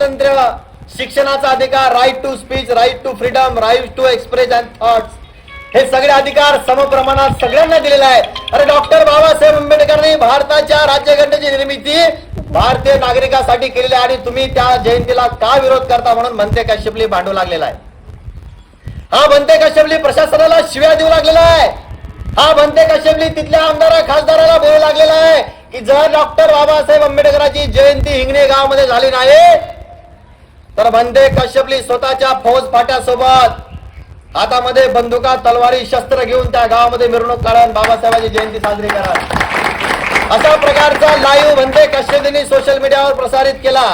स्वातंत्र्य शिक्षणाचा अधिकार right to speech right to freedom right to express and thoughts हे सगळे अधिकार समप्रमाणात सगळ्यांना दिलेले आहे अरे डॉक्टर बाबासाहेब आंबेडकरांनी भारताच्या राज्यघटनेची निर्मिती भारतीय नागरिकांसाठी केलेली आहे आणि तुम्ही त्या जयंतीला का विरोध करता म्हणून म्हणते कश्यपली भांडू लागलेला आहे. हा म्हणते कश्यपली प्रशासनाला शिव्या देऊ लागलेला आहे. हा म्हणते कश्यपली तिथल्या आमदारा खासदाराला बोलू लागलेला आहे की जर डॉक्टर बाबासाहेब आंबेडकरांची जयंती हिंगणे गावामध्ये झाली नाही तर बनते कश्यपली स्वतःच्या फौज फाट्यासोबत हातामध्ये बंदुका तलवारी शस्त्र घेऊन त्या गावामध्ये मिरवणूक काढून बाबासाहेबांची जयंती साजरी करा. अशा प्रकारचा लाईव्ह बनते कश्यपींनी सोशल मीडियावर प्रसारित केला.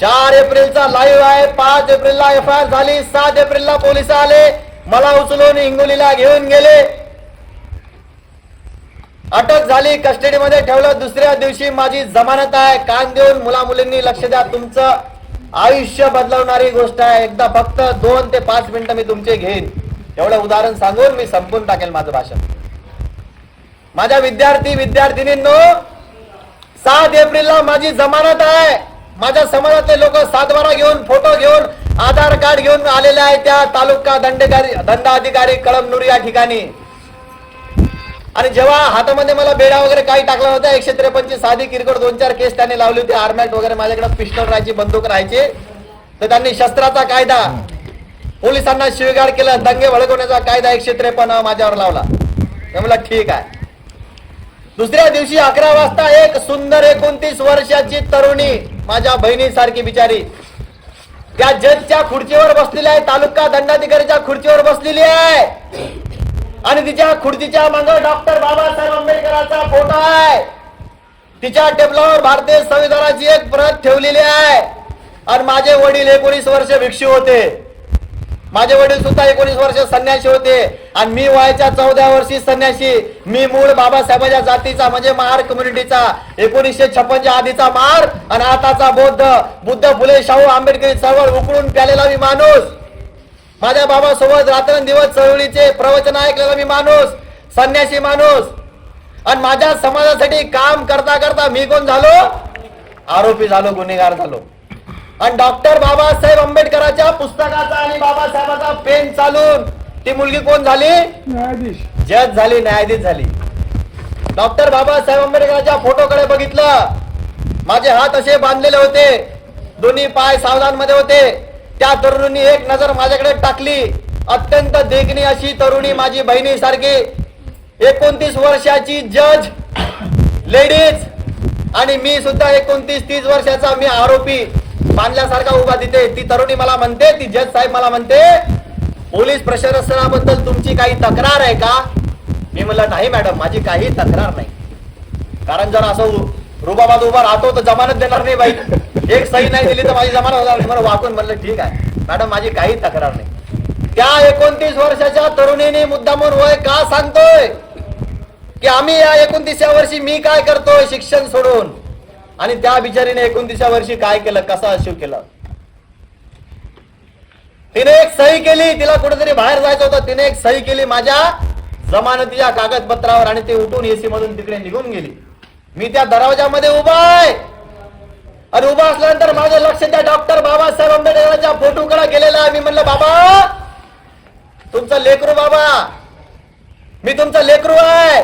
चार एप्रिलचा लाईव्ह आहे पाच एप्रिलला एफ आय आर झाली सात एप्रिलला पोलीस आले मला उचलून हिंगोलीला घेऊन गेले. अटक झाली कस्टडीमध्ये ठेवलं दुसऱ्या दिवशी माझी जमानत आहे. कान देऊन मुला मुलींनी लक्ष द्या तुमचं. आयुष्य बदलवणारी गोष्ट आहे. एकदा फक्त दोन ते पाच मिनिटं मी तुमचे घेईन. एवढं उदाहरण सांगून मी संपून टाकेल माझं भाषण. माझ्या विद्यार्थी विद्यार्थिनींनो सात एप्रिलला माझी जमानत आहे. माझ्या समाजातले लोक सातबारा घेऊन फोटो घेऊन आधार कार्ड घेऊन आलेले आहेत त्या तालुका दंडकारी दंडाधिकारी कळमनुरी या ठिकाणी. आणि जेव्हा हातामध्ये मला बेडा वगैरे काही टाकला होता एकशे त्रेपन्नची साधी किरकोळ दोन चार केस त्यांनी लावली होती आर्मॅट वगैरे माझ्याकडे पिस्टल राहायची बंदूक राहायची. तर त्यांनी शस्त्राचा कायदा पोलिसांना शिवीगाळ केलं दंगे भडकवण्याचा कायदा एकशे त्रेपन्न माझ्यावर लावला. म्हणलं ठीक आहे. दुसऱ्या दिवशी अकरा वाजता एक सुंदर एकोणतीस वर्षाची तरुणी माझ्या बहिणीसारखी बिचारी त्या जजच्या खुर्चीवर बसलेली आहे तालुका दंडाधिकारीच्या खुर्चीवर बसलेली आहे. आणि तिच्या खुर्चीच्या मागं डॉक्टर बाबासाहेब आंबेडकरांचा फोटो आहे. तिच्या टेबलावर भारतीय संविधानाची एक प्रत ठेवलेली आहे. आणि माझे वडील एकोणीस वर्ष भिक्षू होते. माझे वडील सुद्धा एकोणीस वर्ष संन्याशी होते. आणि मी वयाच्या चौदा वर्षी संन्याशी मी मूळ बाबासाहेबांच्या जातीचा म्हणजे महार कम्युनिटीचा एकोणीसशे छप्पनच्या आधीचा मार आणि आताचा बौद्ध बुद्ध फुले शाहू आंबेडकरी चळवळ उकळून प्यालेला मी माणूस. माझ्या बाबासोबत रात्रंदिवस चळवळीचे प्रवचन ऐकलेला मी माणूस संन्यासी माणूस. आणि माझ्या समाजासाठी काम करता करता मी कोण झालो? आरोपी झालो गुन्हेगार झालो. आणि डॉक्टर बाबासाहेब आंबेडकरांच्या पुस्तकाचा आणि बाबासाहेबाचा पेन चालून ती मुलगी कोण झाली? न्यायाधीश. जज झाली न्यायाधीश झाली. डॉक्टर बाबासाहेब आंबेडकरांच्या फोटोकडे बघितलं. माझे हात असे बांधलेले होते. दोन्ही पाय सावधानमध्ये होते. त्या तरुणीने एक नजर माझ्याकडे टाकली. अत्यंत देखणी अशी तरुणी माझी बहिणी सारखी. एकोणतीस वर्षाची जज लेडीज आणि मी सुद्धा एकोणतीस तीस वर्षाचा मी आरोपी बांधल्यासारखा उभा तिथे. ती तरुणी मला म्हणते ती जज साहेब मला म्हणते पोलीस प्रशासनाबद्दल तुमची काही तक्रार आहे का? मी म्हणलं नाही मॅडम माझी काही तक्रार नाही. कारण जर असं रुबाबाद उभा राहतो तर जमानत देणार नाही बाई. एक सही नाही दिली तर माझी जमा होणार मला वाकून म्हणलं ठीक आहे. मॅडम माझी काही तक्रार नाही. त्या एकोणतीस वर्षाच्या तरुणीने मुद्दामून वय का सांगतोय? की आम्ही या एकोणतीसव्या वर्षी मी काय करतोय शिक्षण सोडून? आणि त्या बिचारीने एकोणतीसव्या वर्षी काय केलं? कसा अशिव केलं? तिने एक सही केली तिला कुठेतरी बाहेर जायचं होतं. तिने एक सही केली माझ्या जमानतीच्या कागदपत्रावर आणि ते उठून एसी मधून तिकडे निघून गेली. मी त्या दरवाजामध्ये उभा आहे. आणि उभा असल्यानंतर माझं लक्ष त्या डॉक्टर बाबासाहेब आंबेडकरांच्या फोटोकडे गेलेलं आहे. मी म्हणलं बाबा तुमचं लेकरू बाबा मी तुमचं लेकरू आहे.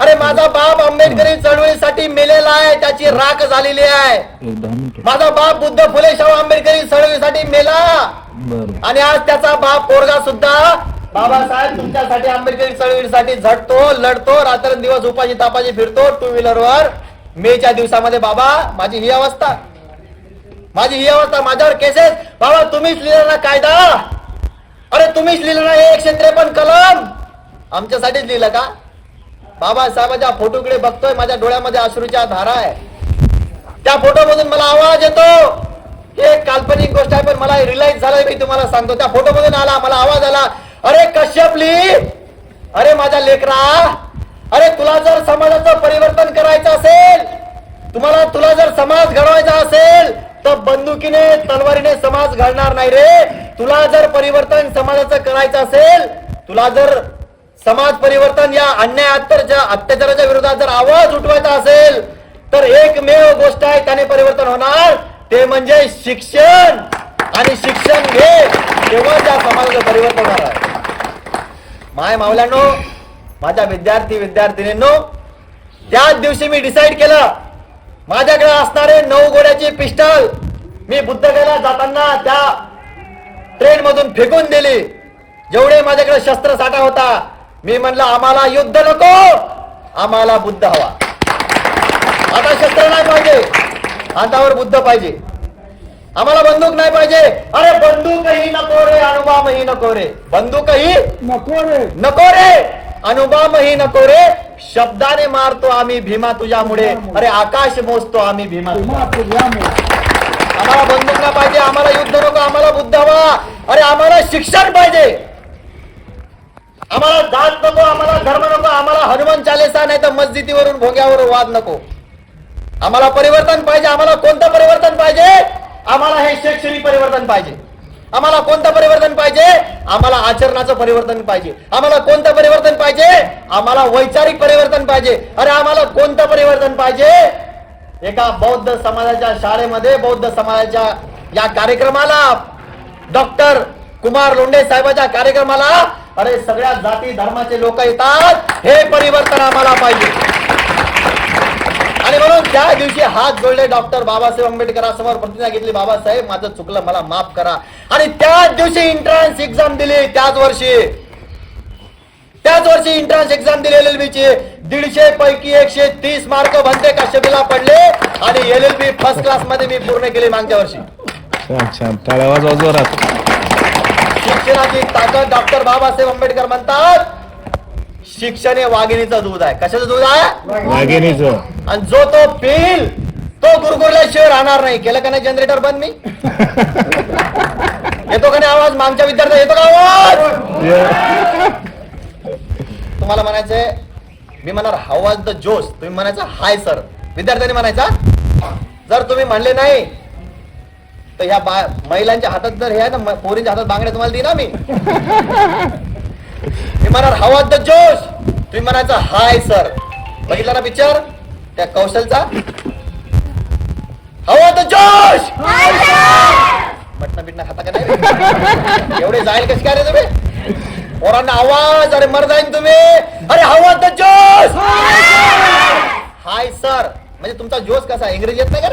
अरे माझा बाप आंबेडकरी चळवळीसाठी मेलेला आहे. त्याची राख झालेली आहे. माझा बाप बुद्ध फुले शाहू आंबेडकरी चळवळीसाठी मेला. आणि आज त्याचा बाप पोरगा सुद्धा बाबासाहेब तुमच्यासाठी आंबेडकरी चळवळीसाठी झटतो लढतो. रात्रंदिवस उपाशी तापाशी फिरतो टू व्हीलरवर मेच्या दिवसामध्ये बाबा माझी ही अवस्था. माझी ही अवस्था माझ्यावर केसेस बाबा तुम्हीच लिहिलं ना कायदा. अरे तुम्हीच लिहिलं ना हे एकशे त्रेपन्न कलम. आमच्यासाठीच लिहिलं का? बाबासाहेबांच्या फोटोकडे बघतोय माझ्या डोळ्यामध्ये अश्रूच्या धारा आहे. त्या फोटो मधून मला आवाज येतो. हे एक काल्पनिक गोष्ट आहे पण मला रिलाईज झालंय मी तुम्हाला सांगतो. त्या फोटो मधून आला मला आवाज आला. अरे कश्यपली अरे माझ्या लेकरा! अरे तुला जर समाजाचं परिवर्तन करायचं असेल तुम्हाला तुला जर समाज घडवायचा असेल तर बंदुकीने तलवारीने समाज घडणार नाही रे. तुला जर परिवर्तन समाजाचं करायचं असेल तुला जर समाज परिवर्तन या अन्याय अत्याचाराच्या विरोधात जर आवाज उठवायचा असेल तर एकमेव गोष्ट आहे त्याने परिवर्तन होणार. ते म्हणजे शिक्षण. आणि शिक्षण घे तेव्हा त्या समाजाचं परिवर्तन होणार आहे. माय मावल्यानो माझ्या विद्यार्थी विद्यार्थिनींनो त्याच दिवशी मी डिसाईड केलं माझ्याकडे असणारे नऊ गोड्याची पिस्टल मी बुद्धगयाला जाताना त्या ट्रेन मधून फेकून दिली. जेवढे माझ्याकडे शस्त्र साठा होता मी म्हणलं आम्हाला युद्ध नको आम्हाला बुद्ध हवा. आता शस्त्र नाही पाहिजे. हातावर बुद्ध पाहिजे. आम्हाला बंदूक नाही पाहिजे. अरे बंदूकही नको रे अणुबामही नको रे. बंदूकही नको रे. नको रे अनुबामही नको रे. शब्दाने मारतो आम्ही भीमा तुझ्यामुळे. अरे आकाश मोजतो आम्ही भीमा आम्हाला बंदूक नाही पाहिजे आम्हाला युद्ध नको आम्हाला बुद्ध हवा. अरे आम्हाला शिक्षण पाहिजे. आम्हाला जात नको आम्हाला धर्म नको आम्हाला हनुमान चालेसा नाही तर मस्जिदीवरून भोग्यावर वाद नको. आम्हाला परिवर्तन पाहिजे आम्हाला कोणतं परिवर्तन पाहिजे? आम्हाला हे शैक्षणिक परिवर्तन पाहिजे. आम्हाला कोणतं परिवर्तन पाहिजे? आम्हाला आचरणाचं परिवर्तन पाहिजे. आम्हाला कोणतं परिवर्तन पाहिजे? आम्हाला वैचारिक परिवर्तन पाहिजे. अरे आम्हाला कोणतं परिवर्तन पाहिजे? एका बौद्ध समाजाच्या शाळेमध्ये बौद्ध समाजाच्या या कार्यक्रमाला डॉक्टर कुमार लोंढे साहेबाच्या कार्यक्रमाला अरे सगळ्या जाती धर्माचे लोक येतात. हे परिवर्तन आम्हाला पाहिजे. आणि म्हणून त्या दिवशी हात जोडले डॉक्टर बाबासाहेब आंबेडकरांसमोर प्रतिज्ञा घेतली बाबासाहेब माझं चुकलं मला माफ करा. आणि त्याच दिवशी एंट्रन्स एक्झाम दिली त्याच वर्षी. त्याच वर्षी एंट्रन्स एक्झाम दिली एल एल बी ची दीडशे पैकी एकशे तीस मार्क भंते काश्यपीला पडले आणि एल एल बी फर्स्ट क्लासमध्ये मी पूर्ण केली मागच्या वर्षी. शिक्षणाची ताकद डॉक्टर बाबासाहेब आंबेडकर म्हणतात शिक्षण हे वाघिणीचं दूध आहे. कशाचं दूध आहे? वाघिणीचं. आणि जो तो पिल तो गुरगुरल्याशिवाय राहणार नाही. केलं का नाही जनरेटर बंद मी? येतो का नाही आवाज? मागच्या विद्यार्थ्या येतो का आवाज? तुम्हाला म्हणायचंय मी म्हणणार हवाज द जोश तुम्ही म्हणायचं हाय सर विद्यार्थ्यांनी म्हणायचा जर तुम्ही म्हणले नाही तर ह्या बा महिलांच्या हातात जर हे आहे ना पोरींच्या हातात बांगड्या तुम्हाला ना मी मी म्हणणार हवा द जोश तुम्ही म्हणायचं हाय सर बघितला ना पिक्चर त्या कौशलचा? हवा द जोश मटणा बिटणा खाता का नाही? एवढे जाईल कशी काय रे तुम्ही? पोरांना आवाज अरे मर जाईन तुम्ही. अरे हवा द जोश हाय सर म्हणजे तुमचा जोश कसा? इंग्रजी येत नाही का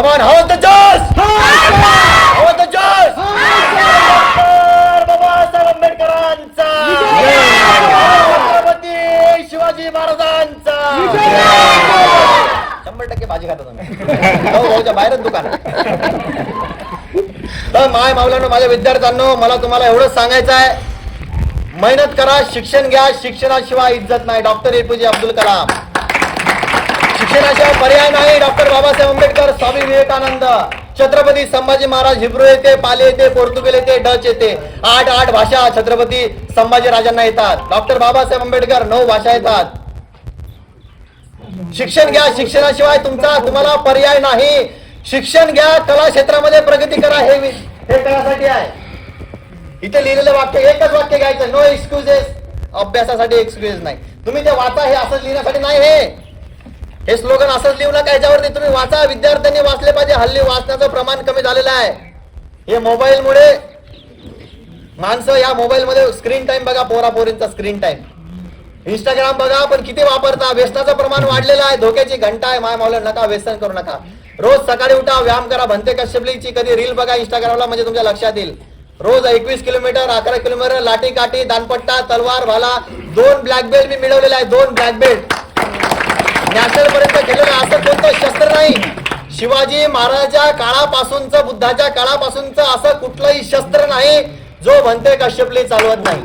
हवा द जोश हवा द जोश डॉक्टर शिवाजी महाराजांचा. शंभर टक्के भाजी खाता तुम्ही. भाऊच्या बाहेरच दुकान. तर माय मावलांनो माझ्या विद्यार्थ्यांनो मला तुम्हाला एवढंच सांगायचं आहे. मेहनत करा शिक्षण घ्या. शिक्षणाशिवाय इज्जत नाही. Doctor APJ Abdul Kalam. शिक्षणाशिवाय पर्याय नाही डॉक्टर बाबासाहेब आंबेडकर स्वामी विवेकानंद. छत्रपती संभाजी महाराज हिब्रू येते पाले येते पोर्तुगील येते डच येते आठ आठ भाषा छत्रपती संभाजी राजांना येतात. डॉक्टर बाबासाहेब आंबेडकर नऊ भाषा येतात. शिक्षण घ्या. शिक्षणाशिवाय तुमचा तुम्हाला पर्याय नाही. शिक्षण घ्या. कला क्षेत्रामध्ये प्रगती करा. हे वि- हे करासाठी आहे. इथे लिहिलेलं वाक्य एकच वाक्य घ्यायचं. नो एक्सक्युजेस अभ्यासासाठी एक्सक्युज नाही. तुम्ही ते वाचा हे असं लिहिण्यासाठी नाही हे. हे स्लोगन असंच लिहू नका याच्यावरती तुम्ही वाचा. विद्यार्थ्यांनी वाचले पाहिजे. हल्ली वाचण्याचं प्रमाण कमी झालेलं आहे. हे मोबाईलमुळे माणसं या मोबाईलमध्ये स्क्रीन टाइम बघा पोरापोरींचा स्क्रीन टाइम इंस्टाग्राम बघा पण किती वापरता. व्यसनाचं प्रमाण वाढलेलं आहे. धोक्याची घंटा आहे. माय मावलं नका व्यसन करू नका. रोज सकाळी उठा व्यायाम करा. भंते कश्यपलीची कधी रील बघा इंस्टाग्रामला म्हणजे तुमच्या लक्षात येईल. रोज एकवीस किलोमीटर अकरा किलोमीटर लाठी काठी दानपट्टा तलवार भाला दोन ब्लॅक बेल्ट मी मिळवलेला आहे. दोन ब्लॅक बेल्ट नॅशनल पर्यंत गेलेलं असं कोणतं शस्त्र नाही. शिवाजी महाराजाच्या काळापासूनच बुद्धाच्या काळापासूनच असं कुठलंही शस्त्र नाही जो म्हणते कश्यपली चालवत नाही.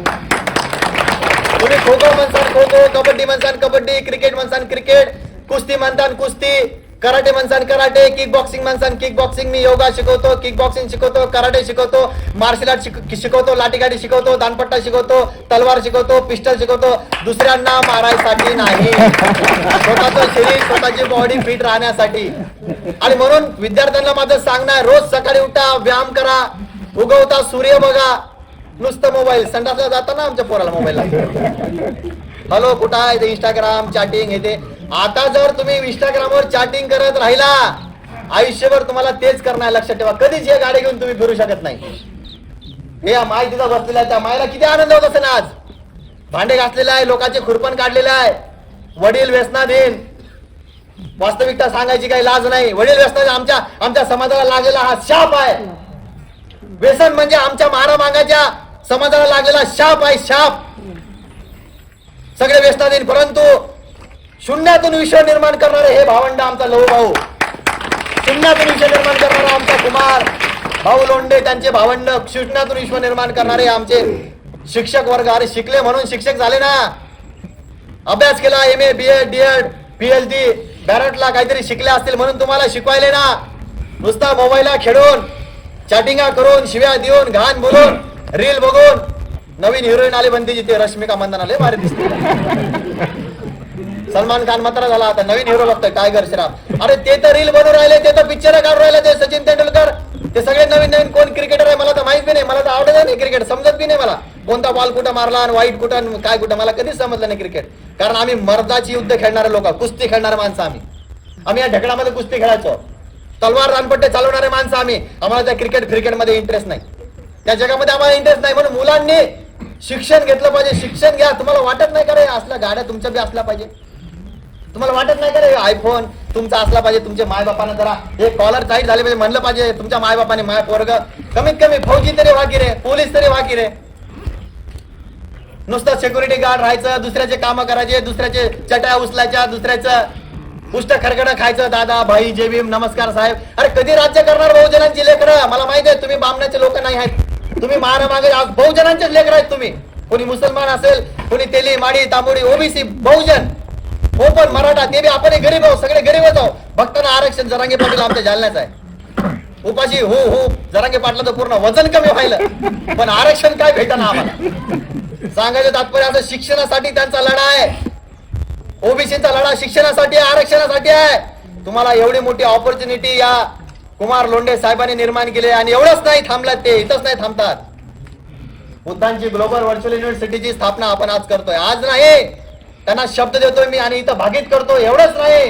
तुम्ही खो खो म्हणसान खो खो कबड्डी म्हणसान कबड्डी क्रिकेट म्हणसान क्रिकेट कुस्ती म्हणसान कुस्ती कराटे म्हणसान कराटे किक बॉक्सिंग म्हणसान किक बॉक्सिंग मी योगा शिकवतो किक बॉक्सिंग शिकवतो कराटे शिकवतो मार्शल आर्ट शिक- शिकवतो लाठीगाडी शिकवतो दानपट्टा शिकवतो तलवार शिकवतो पिस्टल शिकवतो दुसऱ्यांना मारायसाठी नाही. स्वतःचं शरीर स्वतःची बॉडी फिट राहण्यासाठी. आणि म्हणून विद्यार्थ्यांना माझं सांगणं आहे रोज सकाळी उठा व्यायाम करा उगवता सूर्य बघा नुसतं मोबाईल संडासला जाताना आमच्या पोराला मोबाईल हॅलो कुठं आहे इंस्टाग्राम चॅटिंग हे ते. आता जर तुम्ही इंस्टाग्रामवर चॅटिंग करत राहिला आयुष्यभर तुम्हाला तेच करणार लक्षात ठेवा. कधीच हे गाडी घेऊन तुम्ही फिरू शकत नाही. हे या माय तिथं बसलेला आहे त्या मायला किती आनंद होत असेल आज? भांडे घासलेलं आहे लोकांचे खुरपण काढलेलं आहे. वडील व्यसनाधीन. वास्तविकता सांगायची काही लाज नाही. वडील व्यसनाधीन आमच्या आमच्या समाजाला लागलेला हा शाप आहे. व्यसन म्हणजे आमच्या मारामागाच्या समाजाला लागलेला शाप आहे शाप. सगळे व्यसनाधीन परंतु शून्यातून विश्व निर्माण करणारे हे भावंड आमचा लहू भाऊ. शून्यातून विश्व निर्माण करणारा आमचा कुमार. भाऊ लोंडे त्यांचे भावंड शून्यातून विश्व निर्माण करणारे आमचे शिक्षक वर्ग. अरे शिकले म्हणून शिक्षक झाले ना. अभ्यास केला M A B Ed D Ed P H D बॅरटला काहीतरी शिकले असतील म्हणून तुम्हाला शिकवायले ना. नुसता मोबाईलला खेळून चॅटिंगा करून शिव्या देऊन घाण बोलून रील बघून. नवीन हिरोईन आले बनती जिथे रश्मिका मंदन आले भारी दिसते सलमान खान मात्र झाला आता नवीन हिरो बघतोय टायगर श्राफ अरे ते तर रील बनवून राहिले ते तर पिक्चर काढून राहिले ते सचिन तेंडुलकर. ते सगळे नवीन नवीन कोण क्रिकेटर आहे मला तर माहीत बी नाही मला तर आवडत नाही क्रिकेट समजत बी नाही मला. कोणता बॉल कुठं मारला आणि वाईट कुठं काय कुठं मला कधीच समजलं नाही क्रिकेट कारण आम्ही मर्दाची युद्ध खेळणारे लोक कुस्ती खेळणारे माणसं आम्ही. आम्ही या ढकडामध्ये कुस्ती खेळायचो. तलवार रानपट्टे चालवणारे माणसं आम्ही. आम्हाला त्या क्रिकेट क्रिकेटमध्ये इंटरेस्ट नाही. त्या जगामध्ये आम्हाला इंटरेस्ट नाही. म्हणून मुलांनी शिक्षण घेतलं पाहिजे. शिक्षण घ्या. तुम्हाला वाटत नाही का रे असल्या गाड्या तुमच्या बी असल्या पाहिजे? तुम्हाला वाटत नाही का रे आयफोन तुमचा असला पाहिजे तुमच्या मायबापानं जरा एक कॉलर टाईट झाले पाहिजे म्हणलं पाहिजे तुमच्या मायबापाने माय पोरग. कमीत कमी फौजी तरी वाकी रे पोलीस तरी वाकी रे. नुसतं सिक्युरिटी गार्ड राहायचं दुसऱ्याचे कामं करायचे दुसऱ्याचे चट्या उचलायच्या दुसऱ्याचं पुष्ट खरगडं खायचं. दादा भाई जय भीम नमस्कार साहेब. अरे कधी राज्य करणार बहुजनांची लेकरं? मला माहिती आहे तुम्ही बामण्याचे लोक नाही आहेत. तुम्ही मागे बहुजनांचेच लेकर आहेत तुम्ही. कोणी मुसलमान असेल कोणी तेली माडी तांबोडी ओबीसी बहुजन. हो, ओपन मराठा ते बी आपण गरीब आहोत सगळे गरीबच आहोत. भक्तांना आरक्षण जरांगे पाटील आमच्या जालन्याच आहे. उपाशी हो हो जरांगे पाटलं तर पूर्ण वजन कमी व्हायलं. पण आरक्षण काय भेटणं आम्हाला? सांगायचं तात्पर्य असं शिक्षणासाठी त्यांचा लढा आहे. ओबीसीचा लढा शिक्षणासाठी आरक्षणासाठी आहे. तुम्हाला एवढी मोठी ऑपॉर्च्युनिटी या कुमार लोंढे साहेबांनी निर्माण केली आणि एवढंच नाही थांबलात ते इथंच नाही थांबतात. बुद्धांची ग्लोबल व्हर्च्युअल युनिव्हर्सिटीची स्थापना आपण आज करतोय. आज नाही त्यांना शब्द देतोय मी आणि इथं भागीत करतो एवढंच नाही.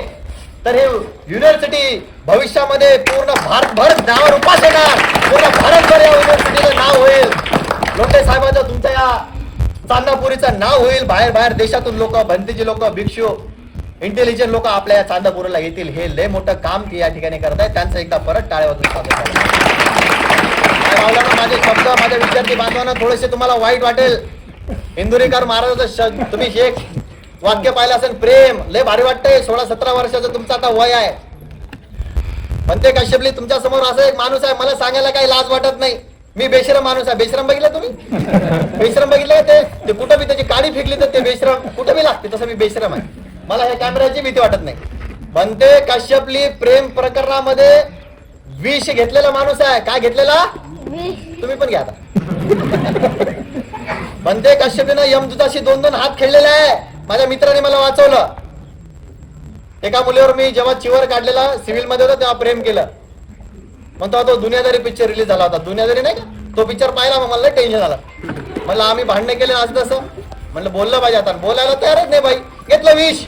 तर हे युनिव्हर्सिटी भविष्यामध्ये पूर्ण भारतभर नावावर उपास येणार. पूर्ण भारतभर या युनिव्हर्सिटीचं नाव होईल. लोटे साहेबांचं तुमच्या या चांदापुरीचं नाव होईल. बाहेर बाहेर देशातून लोक भंतीची लोक भिक्षू इंटेलिजंट लोक आपल्या या चांदापुरीला येतील. हे लय मोठं काम ते या ठिकाणी करतायत. त्यांचं एकदा परत टाळ्यावर स्वागत माझे शब्द माझ्या विद्यार्थी बांधवांना थोडेसे तुम्हाला वाईट वाटेल. इंदुरीकर महाराजाचं तुम्ही एक वाक्य पाहिलं असेल प्रेम लय भारी वाटतंय. सोळा सतरा वर्षाचं तुमचं आता वय आहे. म्हणते कश्यपली तुमच्यासमोर असं एक माणूस आहे मला सांगायला काही लाज वाटत नाही. मी बेश्रम माणूस आहे. बेश्रम बघितलं तुम्ही? बेश्रम बघितलं ते? ते कुठं बी त्याची काडी फेकली तर ते बेश्रम. कुठं बी लागते तसं मी बेश्रम आहे. मला हे कॅमेऱ्याची भीती वाटत नाही. म्हणते कश्यपली प्रेम प्रकरणामध्ये विष घेतलेला माणूस आहे. काय घेतलेला? तुम्ही पण घ्या आता. म्हणते कश्यपीनं यमदूताशी दोन दोन हात खेळलेले आहे. माझ्या मित्राने मला वाचवलं. एका मुलीवर मी जेव्हा चिवर काढलेला सिव्हिलमध्ये होता तेव्हा प्रेम केलं. म्हणतो तो दुनियादारी पिक्चर रिलीज झाला होता. दुनियादारी नाही का? तो पिक्चर पाहिला मग मला टेन्शन आलं. म्हणलं आम्ही भांडणे केले आज तसं. म्हणलं बोललं पाहिजे आता. बोलायला तयारच नाही बाई घेतलं विष.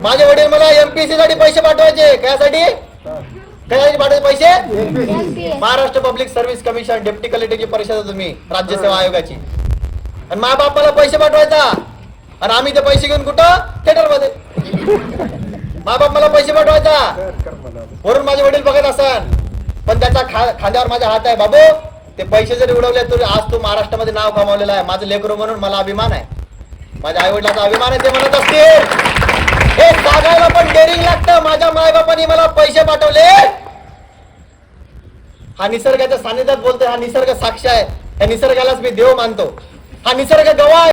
माझे वडील मला एमपीसी साठी पैसे पाठवायचे. कशासाठी? कशासाठी पाठवायचे पैसे? Maharashtra public service commission deputy कलेक्टरची परिषद आहे तुम्ही राज्यसेवा आयोगाची. आणि मा बाप मला पैसे पाठवायचा. आणि आम्ही ते पैसे घेऊन कुठं? थिएटरमध्ये मा बाप मला पैसे पाठवायचा. वरून माझे वडील बघत असाल पण त्याचा खांद्यावर माझा हात आहे. बाबू ते पैसे जरी उडवले तरी आज तू महाराष्ट्रामध्ये नाव कमावलेलं आहे. माझं लेकरू म्हणून मला अभिमान आहे. माझ्या आई वडिलाचा अभिमान आहे ते म्हणत असतील. हे सांगायला पण डेअरिंग लागतं. माझ्या मायबापांनी मला पैसे पाठवले. हा निसर्गाच्या सानिध्यात बोलतोय. हा निसर्ग साक्ष आहे. या निसर्गालाच मी देव मानतो. हा निसर्ग गवा आहे.